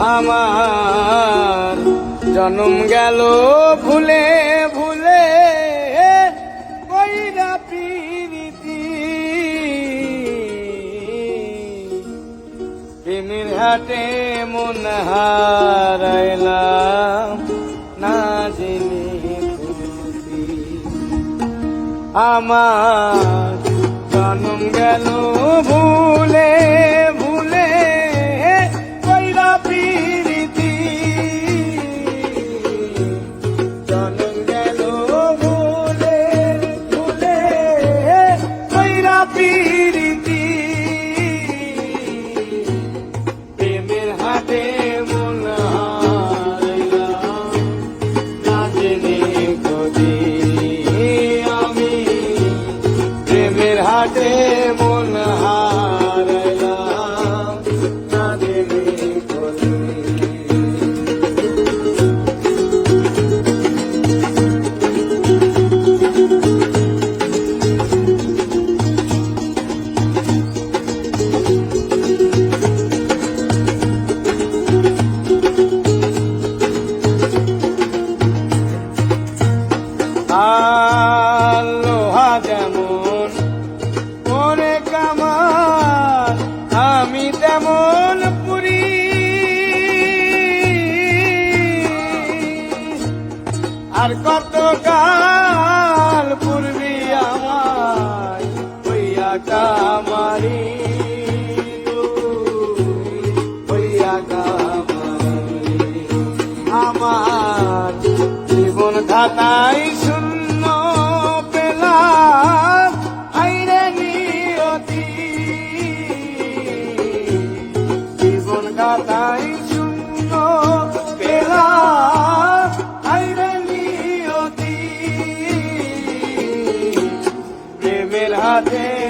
আমার জন্ম গেল ভুলে ভুলে কইরা প্রীতি। দিনের হাটে মন হারাইলাম, না জেনে আমার জন্ম গেল ভুলে ঘাটে মন হারাইলাম Ah আর কত কাল পূর্বি আমায় হইয়া কামারি। হইয়া কামারি। আমার জীবন ধাতাই i day.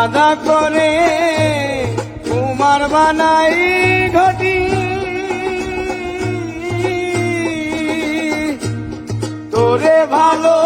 সাদা করে কুমার বানাই ঘটি। তোরে ভালো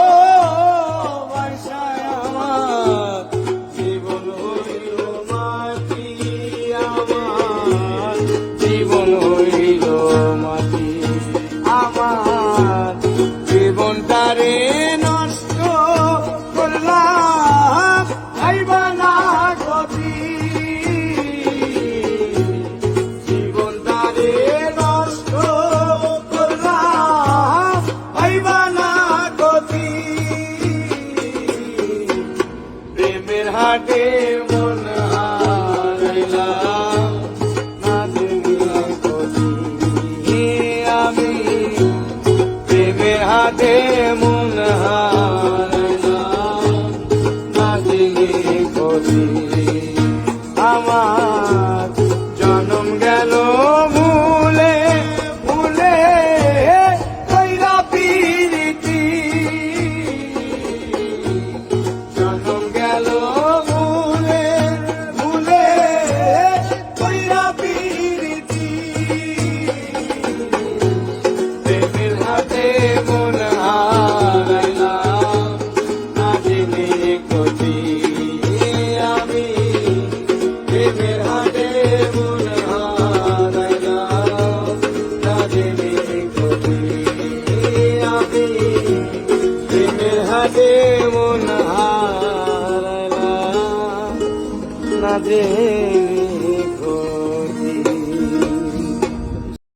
রে